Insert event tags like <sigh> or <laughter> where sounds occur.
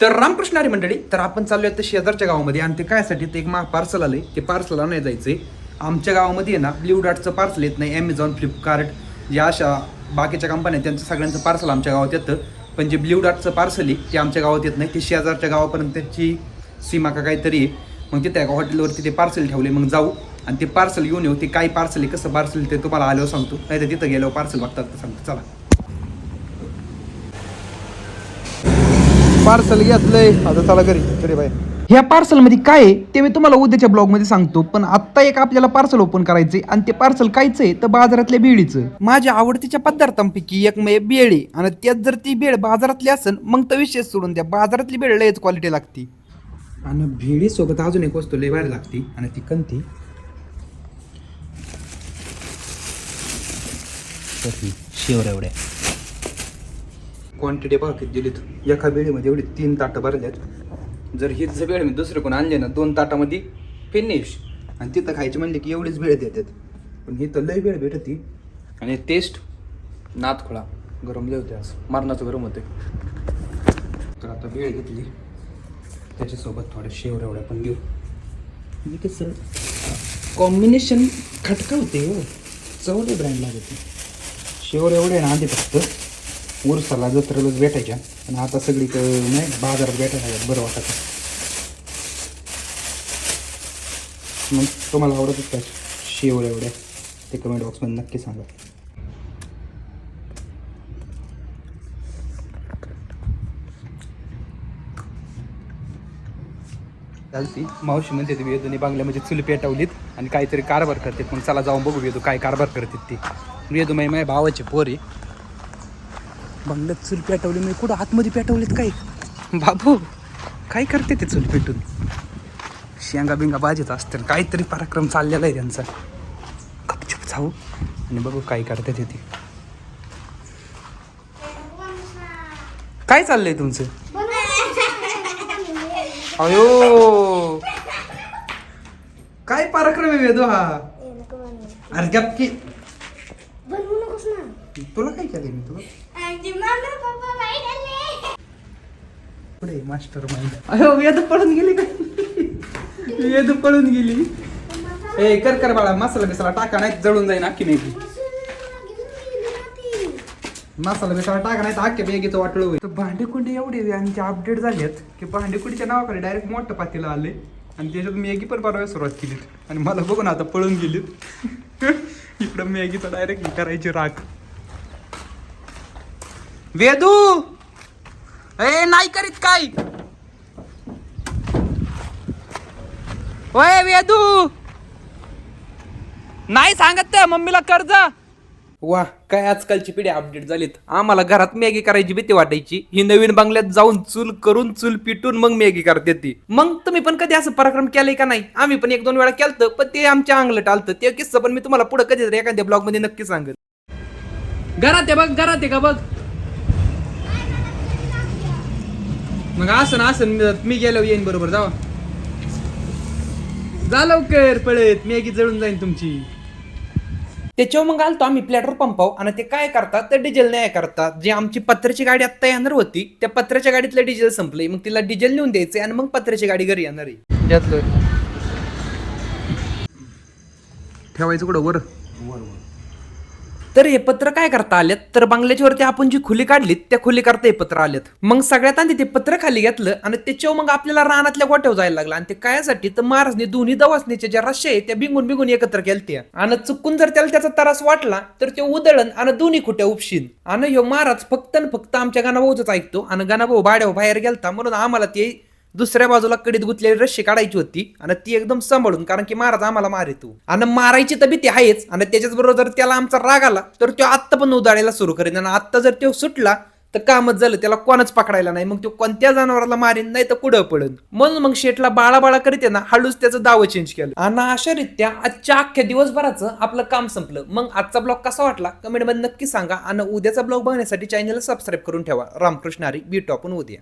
तर रामकृष्ण हरी मंडळी तर आपण चाललोय तर शेजारच्या गावामध्ये. आणि ते कायसाठी ते एक मा पार्सल आलंय. ते पार्सलला नाही जायचंय. आमच्या गावामध्ये आहे ना ब्ल्यू डॉटचं पार्सल येत नाही. ॲमेझॉन फ्लिपकार्ट या अशा बाकीच्या कंपन्या आहेत, त्यांचं सगळ्यांचं पार्सल आमच्या गावात येतं. पण जे ब्ल्यू डॉटचं पार्सल आहे ते आमच्या गावात येत नाही. ते शेजारच्या गावापर्यंत त्याची सीमा का काहीतरी आहे. मग तिथे एका हॉटेलवरती ते पार्सल ठेवले मग जाऊ. आणि ते पार्सल घेऊन येऊ. ते काय पार्सल आहे कसं पार्सल ते तुम्हाला आल्यावर सांगतो. नाही तर तिथं गेल्यावर पार्सल बघतात तर सांगतो. चला. पार्सल घेतलंय. आता चला घरी. घरी बाय ह्या पार्सलमध्ये काय आहे ते मी तुम्हाला उद्याच्या ब्लॉगमध्ये सांगतो. पण आता एक आपल्याला पार्सल ओपन करायचंय आणि ते पार्सल कायच आहे तर बाजारातल्या बेळीचं माझ्या आवडतीच्या पदार्थांपैकी एक म्हणजे बेळ आहे. आणि त्यात जर ती बेळ बाजारातली असेल मग तर विशेष सोडून द्या. बाजारातली बेळ लयच क्वालिटी लागती. आणि भेळी सोबत अजून एक वस्तू लय भारी लागती आणि ती कंती शिवर एवढ्या क्वांटिटी बघा किती दिलीत. एका बेळीमध्ये एवढी तीन ताटं भरल्यात. जर हीच जर बेळ मी दुसरं कोण आणले ना दोन ताटामध्ये फिनिश आणि तिथं खायची म्हणले की एवढीच बेळ देतात. पण ही तर लई बेळ भेटती. आणि टेस्ट नातखोळा. गरम लय होते आज. मरणाचं गरम होते. तर आता बेळ घेतली. त्याच्यासोबत थोड्या शेवर एवढ्या पण घेऊ. म्हणजे कसं कॉम्बिनेशन खटका होते हो. चवले ब्रँड लागते. शेवर एवढे ना आधी फक्त. उरसाला जत्रेलाच भेटायच्या. आणि आता सगळी नाही बाजारात भेटायला बरं वाटत मग तुम्हाला आवडतच का शेवळ एवढ्या? ते कमेंट बॉक्समध्ये नक्की सांगा. चालती मावशी म्हणते तुम्ही वेदूने बांगल्यामध्ये म्हणजे चुली पेटवलीत आणि काहीतरी कारभार करतात. मग चला जाऊन बघू वेदू काय कारभार करतात ती. वेदू माई माझ्या भावाची पोरी बंगल्यात चूल पेटवली मी कुठं आतमध्ये पेटवलीत काय? बाबू काय करते ते चूल पेटून? शेंगा बिंगा बाजीत असतील काहीतरी पराक्रम चाललेला आहे त्यांचा. गपचूप जाऊ आणि बघू काय करते ते ती. काय चाललंय तुमचं? अयो! काय पराक्रम आहे वेदू हा? अरे नकोस ना. तुला काय केलंय मी तुला? पुढे मास्टर माइंड. अहो वेद पळून गेली का वेद पळून गेली. ए कर कर बाळा मसाला बिसाला टाका नाही जळून जाईन अख्खी नाही मसाला बिसाला टाका नाही तर अख्ख्या बेगीचं वाटलं होईल. तर भांडेकुंडी एवढे यांचे अपडेट झालेत की भांडेकुंडीच्या नावाकडे डायरेक्ट मोठं पातीला आले. आणि त्याच्यात मॅगी पण बनवायला सुरुवात केली आणि मला बघून आता पळून गेलीत. <laughs> इकडं मॅगीचं डायरेक्ट करायची राख वेदू! ए नाही करीत काय? ओय वेदू! नाही सांगत त्या मम्मीला कर्ज? वा काय आजकालची पिढी अपडेट झालीत. आम्हाला घरात मॅगी करायची भीती वाटायची. ही नवीन बंगल्यात जाऊन चूल करून चूल पिटून मग मॅगी करते ती. मग तुम्ही पण कधी असं पराक्रम केलंय का नाही? आम्ही पण एक दोन वेळा केलं पण ते आमच्या अंगलट आलतं. ते किस्सा पण मी तुम्हाला पुढे कधीतरी एखाद्या ब्लॉगमध्ये नक्की सांगत घरात आहे बघ घरात आहे का बघ? मग असं ना असं मी- गेलो येईन बरोबर जावा. जा लवकर पळत. मॅगी जळून जाईन तुमची. त्याच्यावर मग आलतो आम्ही प्लॅटर पंपाव आणि ते काय करतात तर डिझेल नाही करतात. जी आमची पत्र्याची गाडी आत्ता येणार होती त्या पत्र्याच्या गाडीतलं डिझेल संपलंय. मग तिला डिझेल नेऊन द्यायचंय आणि मग पत्र्याची गाडी घरी येणार आहे. ठेवायचं कुठं? वर. तर हे पत्र काय करता आलेत? तर बंगल्याच्या वरती आपण जी खुली काढलीत त्या खुली करता हे पत्र आलेत. मग सगळ्यात आधी ते पत्र खाली घेतलं आणि त्याच्यावर मग आपल्याला रानातल्या गोट्यावर जायला लागला. आणि ते कायासाठी तर महाराजने दोन्ही दवासनीच्या ज्या रश्या आहेत त्या बिंगून बिंगून एकत्र केलत्या. आणि चुकून जर त्याला त्याचा त्रास वाटला तर ते उदळण आणि दोन्ही खुट्या उपशीन. आणि ह्यो महाराज फक्त आणि फक्त आमच्या गाणाभाऊच ऐकतो. आणि गाणाभाऊ बाड्यावर बाहेर गेलता म्हणून आम्हाला ते दुसऱ्या बाजूला कडीत गुतलेली रस्सी काढायची होती आणि ती एकदम सांभाळून कारण की महाराज आम्हाला मारे तू. आणि मारायची तर भीती आहेच आणि त्याच्याचबरोबर जर त्याला आमचा राग आला तर तो आत्ता पण उदाळायला सुरू करेन. आणि आत्ता जर तो सुटला तर कामच झालं त्याला कोणच पकडायला नाही. मग तो कोणत्या जनावराला मारेन नाही तर कुठं पडन? म्हणून मग शेटला बाळा बाळा करीत ना हळूच त्याचं दावं चेंज केलं. आणि अशा रित्या आजच्या अख्ख्या दिवसभराचं आपलं काम संपलं. मग आजचा ब्लॉग कसा वाटला? कमेंटमध्ये नक्की सांगा. आणि उद्याचा ब्लॉग बघण्यासाठी चॅनलला सबस्क्राईब करून ठेवा. रामकृष्ण हरी बी टॉपून उद्या.